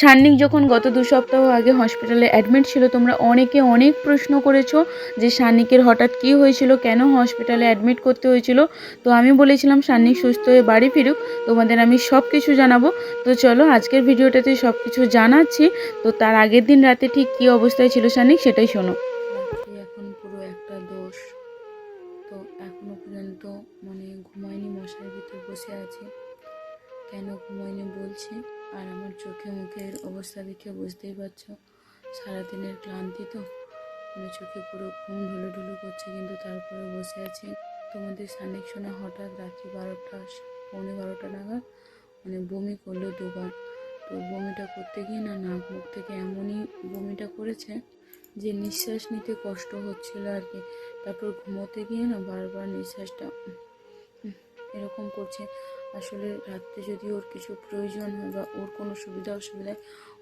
সান্নিক যখন গত দু সপ্তাহ আগে হসপিটালে অ্যাডমিট ছিল, তোমরা অনেকে অনেক প্রশ্ন করেছ যে সান্নিকের হঠাৎ কি হয়েছিল, কেন হসপিটালে অ্যাডমিট করতে হয়েছিল। তো আমি বলেছিলাম, সান্নিক সুস্থ হয়ে বাড়ি ফিরুক, তোমাদের আমি সব কিছু জানাব। তো চলো, আজকের ভিডিওটাতে সব কিছু জানাচ্ছি। তো তার আগের দিন রাতে ঠিক কি অবস্থায় ছিল সান্নিক, সেটাই শোনো। বুঝতেই পারছ। সারাদিনের ক্লান্তি তো। মানে চোখে পুরো ঘুম ঢুলু ঢুলু করছে, কিন্তু তারপরে বসে আছি। তোমাদের সানেক শোনা হঠাৎ রাত্রি বারোটা, পৌনে বারোটা নাগাদ মানে বমি করল দুবার। তো বমিটা করতে গিয়ে না নাক মুখ থেকে এমনই বমিটা করেছে যে নিঃশ্বাস নিতে কষ্ট হচ্ছিল আর কি। তারপর ঘুমোতে গিয়ে না বারবার নিঃশ্বাসটা এরকম করছে। আসলে রাত্রে যদি ওর কিছু প্রয়োজন হয় বা ওর কোনো সুবিধা অসুবিধায়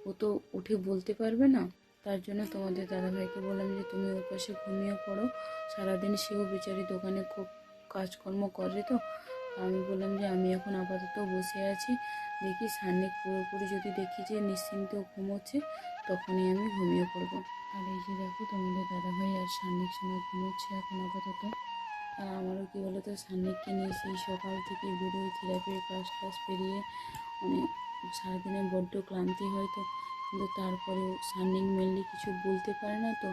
ও তো উঠে বলতে পারবে না। তার জন্য তোমাদের দাদাভাইকে বললাম যে, তুমি ওর পাশে ঘুমিয়ে পড়ো। সারাদিন সেও বেচারি দোকানে খুব কাজকর্ম করে তো। আমি বললাম যে, আমি এখন আপাতত বসে আছি। দেখি সান্নিক পুরোপুরি যদি দেখি যে নিশ্চিন্ত ঘুমোচ্ছে, তখনই আমি ঘুমিয়ে পড়ব। আর এই যে দেখো, তোমাদের দাদাভাই আর সান্নিক সময় ঘুমোচ্ছে এখন আপাতত। আর আমারও কী বলো তো সান্নিককে নিয়ে সেই সকাল থেকে বেরোই থেরাপির ক্লাস ক্লাস পেরিয়ে মানে সারাদিনে বড্ড ক্লান্তি হয় তো, কিন্তু তারপরে সানিং মেনলি কিছু বলতে পারে না তো,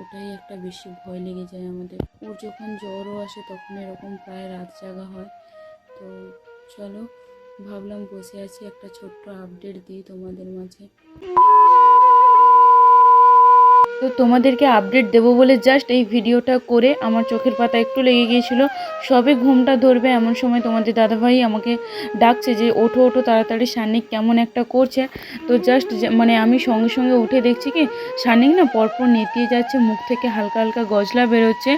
ওটাই একটা বেশি ভয় লেগে যায় আমাদের। ওর যখন জ্বরও আসে তখন এরকম প্রায় রাত জাগা হয়। তো চলো, ভাবলাম বসে আছি একটা ছোট্ট আপডেট দিই তোমাদের মাঝে। তো তোমাদেরকে আপডেট দেবো বলে জাস্ট এই ভিডিওটা করে আমার চোখের পাতা একটু লেগে গিয়েছিল। সবে ঘুমটা ধরবে এমন সময় তোমাদের দাদাভাই আমাকে ডাকছে যে, ওঠো ওঠো তাড়াতাড়ি সান্নিক কেমন একটা করছে? তো জাস্ট মানে আমি সঙ্গে সঙ্গে উঠে দেখছি কি সান্নিক না পরপর নেতিয়ে যাচ্ছে, মুখ থেকে হালকা হালকা গজলা বেরোচ্ছে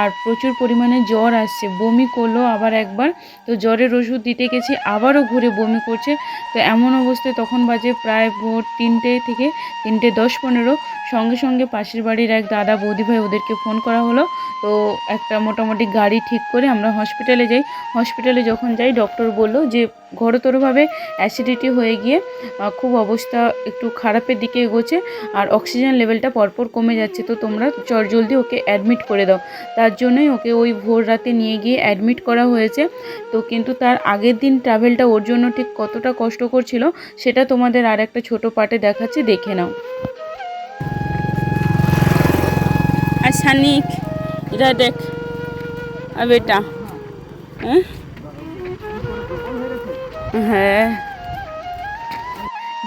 আর প্রচুর পরিমাণে জ্বর আসছে। বমি করল আবার একবার, তো জ্বরের ওষুধ দিতে গেছি, আবারও ঘুরে বমি করছে। তো এমন অবস্থায় তখন বাজে প্রায় ভোর তিনটে থেকে তিনটে দশ পনেরো সঙ্গে সঙ্গে পাশের বাড়ির এক দাদা বৌদি ভাই ওদেরকে ফোন করা হলো। তো একটা মোটামুটি গাড়ি ঠিক করে আমরা হসপিটালে যাই। হসপিটালে যখন যাই ডক্টর বলল যে, ঘোরতরভাবে অ্যাসিডিটি হয়ে গিয়ে খুব অবস্থা একটু খারাপের দিকে এগোচ্ছে আর অক্সিজেন লেভেলটা পরপর কমে যাচ্ছে। তো তোমরা চট জলদি ওকে অ্যাডমিট করে দাও। তার জন্যই ওকে ওই ভোর রাতে নিয়ে গিয়ে অ্যাডমিট করা হয়েছে। তো কিন্তু তার আগের দিন ট্রাভেলটা ওর জন্য ঠিক কতটা কষ্টকর ছিল, সেটা তোমাদের আর একটা ছোটো পার্টে দেখাচ্ছি। দেখে নাও। সানিক এটা দেখ আর বেটা হ্যাঁ? হ্যাঁ।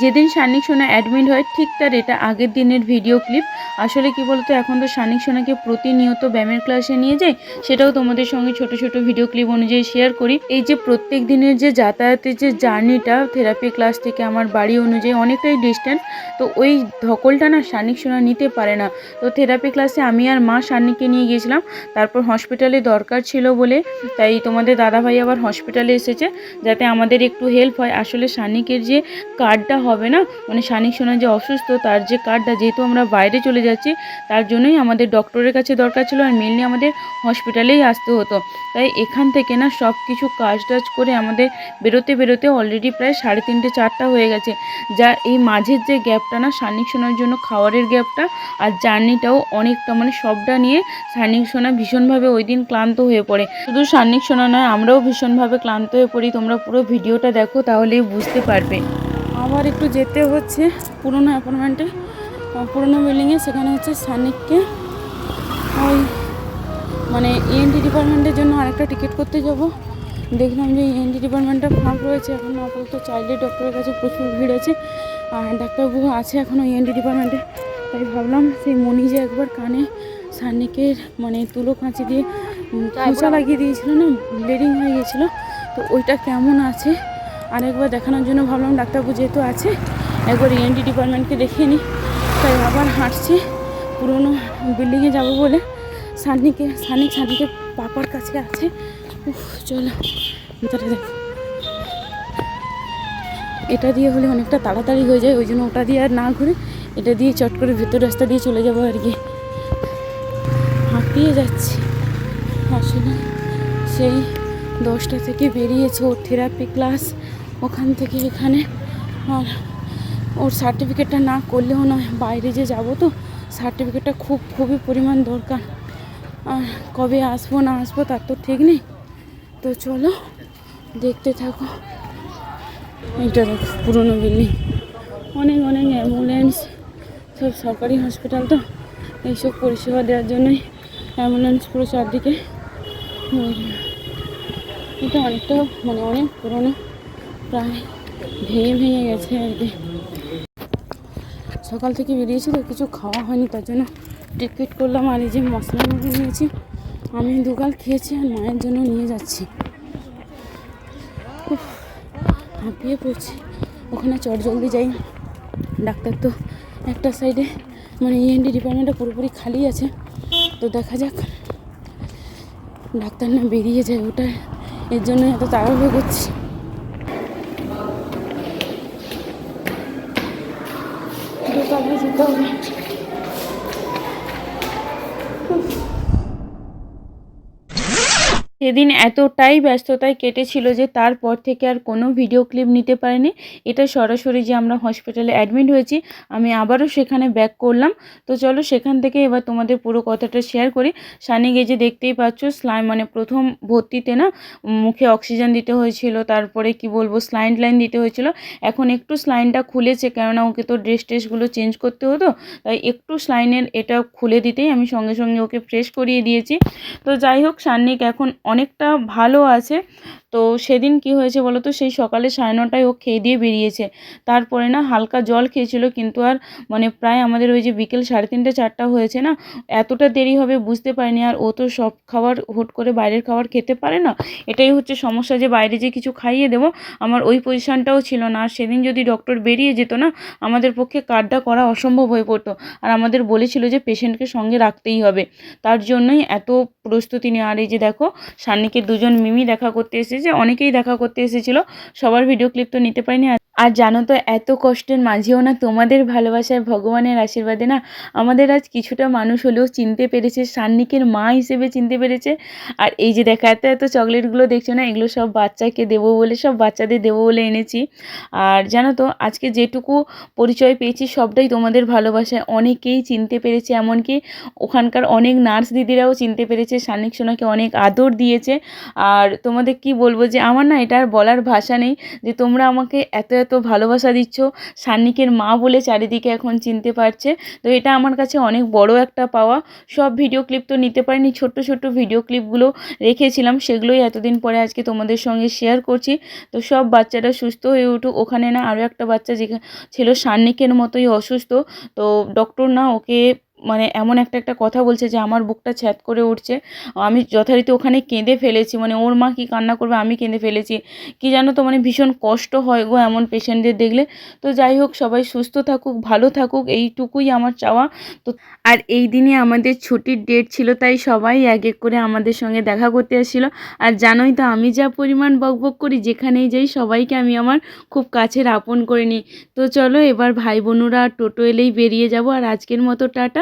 যেদিন সানিক সোনা অ্যাডমিট হয়, ঠিক তার এটা আগের দিনের ভিডিও ক্লিপ আসলে কি বলতো, এখন তো সানিক সোনাকে প্রতিনিয়ত ব্যায়ামের ক্লাসে নিয়ে যাই, সেটাও তোমাদের সঙ্গে ছোট ছোট ভিডিও ক্লিপ অনুযায়ী শেয়ার করি। এই যে প্রত্যেক দিনের যে যাতায়াতের যে জার্নিটা থেরাপি ক্লাস থেকে আমার বাড়ি অনুযায়ী অনেকটাই ডিস্টেন্স তো ওই ধকলটা না সানিক সোনা নিতে পারে না। তো থেরাপি ক্লাসে আমি আর মা সান্নিককে নিয়ে গিয়েছিলাম, তারপর হসপিটালে দরকার ছিল বলে, তাই তোমাদের দাদাভাই আবার হসপিটালে এসেছে, যাতে আমাদের একটু হেল্প হয়। আসলে সানিকের যে কার্ডটা হবে না? মানে সানিক সোনা যে অসুস্থ, তার যে কার্ডটা, যেহেতু আমরা বাইরে চলে যাচ্ছি, তার জন্যই আমাদের ডক্টরের কাছে দরকার ছিল আর মেনলি আমাদের হসপিটালেই আসতে হতো। তাই এখান থেকে না সব কিছু কাজ টাজ করে আমাদের বেরোতে বেরোতে অলরেডি প্রায় সাড়ে তিনটে, চারটা হয়ে গেছে। যা এই মাঝের যে গ্যাপটা না সানিক সোনার জন্য খাওয়ারের গ্যাপটা আর জার্নিটাও অনেকটা মানে সবটা নিয়ে সানিক সোনা ভীষণভাবে ওই দিন ক্লান্ত হয়ে পড়ে। শুধু সানিক সোনা নয়, আমরাও ভীষণভাবে ক্লান্ত হয়ে পড়ি। তোমরা পুরো ভিডিওটা দেখো, তাহলেই বুঝতে পারবে। আবার একটু যেতে হচ্ছে পুরনো অ্যাপার্টমেন্টে। পুরনো বিল্ডিংয়ে সেখানে হচ্ছে সানিককে ওই মানে ইএনটি ডিপার্টমেন্টের জন্য আরেকটা টিকিট করতে যাব। দেখলাম যে ইএনটি ডিপার্টমেন্টটা ফাঁক রয়েছে এখন আপাতত চাইল্ড ডক্টরের কাছে প্রচুর ভিড় আছে আর ডাক্তারবাবু আছে এখনও ইএনটি ডিপার্টমেন্টে। তাই ভাবলাম সেই মনি যে একবার কানে সানিকের মানে তুলো কাঁচি দিয়ে খোঁচা লাগিয়ে দিয়েছিল না ব্লিডিং হয়ে গিয়েছিল তো ওইটা কেমন আছে? আরেকবার দেখানোর জন্য ভাবলাম ডাক্তারবাবু যেহেতু আছে, একবার ইএনটি ডিপার্টমেন্টকে দেখিয়ে নিই। তাই আবার হাঁটছি, পুরোনো বিল্ডিংয়ে যাব বলে। সানিকে, সানিক সানিকে পাপার কাছে আছে। চলো এটা দিয়ে হলে অনেকটা তাড়াতাড়ি হয়ে যায়, ওই জন্য ওটা দিয়ে আর না ঘুরে এটা দিয়ে চট করে ভেতর রাস্তা দিয়ে চলে যাব আর কি। হাঁপিয়ে যাচ্ছি। আসলে সেই দশটা থেকে বেরিয়েছে ওর থেরাপি ক্লাস ওখান থেকে এখানে আর ওর সার্টিফিকেটটা না করলেও নয়, বাইরে যে যাব তো সার্টিফিকেটটা খুব, খুবই পরিমাণ দরকার। আর কবে আসব না আসব তার তো ঠিক নেই। তো চলো, দেখতে থাকো। এটা দেখো, পুরোনো বিল্ডিং অনেক অনেক অ্যাম্বুলেন্স সব সরকারি হসপিটাল তো। এইসব পরিষেবা দেওয়ার জন্যই অ্যাম্বুলেন্স পুরো চারদিকে। এটা অনেকটা মানে অনেক পুরোনো। প্রায় ভেঙে ভেঙে গেছে আর কি। সকাল থেকে বেরিয়েছি তো কিছু খাওয়া হয়নি, তার জন্য টিকিট করলাম আর এই যে মশলা মুখে নিয়েছি, আমি দুগাল খেয়েছি আর মায়ের জন্য নিয়ে যাচ্ছি। হাঁপিয়ে পড়ছি। ওখানে চট জলদি যাই। ডাক্তার তো একটা সাইডে মানে ইএনডি ডিপার্টমেন্টটা পুরোপুরি খালি আছে। তো দেখা যাক, ডাক্তার না বেরিয়ে যায় ওটা, এর জন্য এত তাড়াহুড়ো করছি। দোকানে সেদিন এতটাই ব্যস্ততায় কেটেছিল যে তারপর থেকে আর কোনো ভিডিও ক্লিপ নিতে পারিনি। এটা সরাসরি যে আমরা হসপিটালে অ্যাডমিট হয়েছি, আমি আবারও সেখানে ব্যাক করলাম। তো চলো সেখান থেকে এবার তোমাদের পুরো কথাটা শেয়ার করি। সানি গেজে দেখতেই পাচ্ছ স্লাইন মানে প্রথম ভর্তিতে না, মুখে অক্সিজেন দিতে হয়েছিল, তারপরে কি বলব স্লাইন লাইন দিতে হয়েছিল। এখন একটু স্লাইনটা খুলেছে, কেননা ওকে তো ড্রেস ট্রেসগুলো চেঞ্জ করতে হতো, তাই একটু স্লাইনের এটা খুলে দিতেই আমি সঙ্গে সঙ্গে ওকে ফ্রেশ করিয়ে দিয়েছি। তো যাই হোক সান্নিক এখন অনেকটা ভালো আছে। তো সেদিন কি হয়েছে বলো তো? সেই সকালে সাড়ে নটায় ও খেয়ে দিয়ে বেরিয়েছে। তারপরে না হালকা জল খেয়েছিল, কিন্তু আর মানে প্রায় আমাদের ওই যে বিকেল সাড়ে তিনটে চারটা হয়েছে না, এতটা দেরি হবে বুঝতে পারিনি। আর ও তো সব খাবার হুট করে বাইরের খাবার খেতে পারে না, এটাই হচ্ছে সমস্যা যে বাইরে যে কিছু খাইয়ে দেবো, আমার ওই পজিশানটাও ছিল না। আর সেদিন যদি ডক্টর বেরিয়ে যেত না, আমাদের পক্ষে কার্ডটা করা অসম্ভব হয়ে পড়তো। আর আমাদের বলেছিল যে পেশেন্টকে সঙ্গে রাখতেই হবে। তার জন্যই এত প্রস্তুতি নেওয়া। আর এই যে দেখো সান্নিকে দুজন মিমি দেখা করতে এসেছে। অনেকেই দেখা করতে এসেছিল। সবার ভিডিও ক্লিপ তো নিতে পারিনি আর- জানো তো, এত কষ্টের মাঝেও না তোমাদের ভালোবাসায় ভগবানের আশীর্বাদে না আমাদের আজ কিছুটা মানুষ হলেও চিনতে পেরেছে, সান্নিকের মা হিসেবে চিনতে পেরেছে। আর এই যে দেখা, এত এত চকলেটগুলো দেখছ না, এগুলো সব বাচ্চাকে দেবো বলে, সব বাচ্চাদের দেবো বলে এনেছি। আর জানো তো, আজকে যেটুকু পরিচয় পেয়েছি সবটাই তোমাদের ভালোবাসায়। অনেকেই চিনতে পেরেছে, এমনকি ওখানকার অনেক নার্স দিদিরাও চিনতে পেরেছে, সান্নিক সোনাকে অনেক আদর দিয়েছে। আর তোমাদের কি বলব যে, আমার না এটা আর বলার ভাষা নেই যে তোমরা আমাকে এত এত ভালোবাসা দিচ্ছ। সান্নিকের মা বলে চারিদিকে এখন চিনতে পারছে। তো এটা আমার কাছে অনেক বড় একটা পাওয়া। সব ভিডিও ক্লিপ তো নিতে পারিনি, ছোট্ট ছোট্ট ভিডিও ক্লিপগুলো রেখেছিলাম। সেগুলোই এতদিন পরে আজকে তোমাদের সঙ্গে শেয়ার করছি। তো সব বাচ্চারা সুস্থ হয়ে উঠুক। ওখানে না আরও একটা বাচ্চা যেখানে ছিল সান্নিকের মতোই অসুস্থ। তো ডক্টর না ওকে মানে এমন একটা একটা কথা বলছে যে আমার বুকটা ছ্যাদ করে উঠছে। আমি যথারীতি ওখানে কেঁদে ফেলেছি মানে ওর মা কি কান্না করবে আমি কেঁদে ফেলেছি। কি জানো তো মানে ভীষণ কষ্ট হয় গো এমন পেশেন্টদের দেখলে। তো যাই হোক, সবাই সুস্থ থাকুক, ভালো থাকুক, এইটুকুই আমার চাওয়া। তো আর এই দিনে আমাদের ছুটির ডেট ছিল, তাই সবাই এক এক করে আমাদের সঙ্গে দেখা করতে এসেছিল আর জানোই তো, আমি যা পরিমাণ বকবক করি, যেখানেই যাই সবাইকে আমি আমার খুব কাছের আপন করে নিই। তো চলো, এবার ভাই বোনুরা টোটো এলেই বেরিয়ে যাব। আর আজকের মতো টাটা।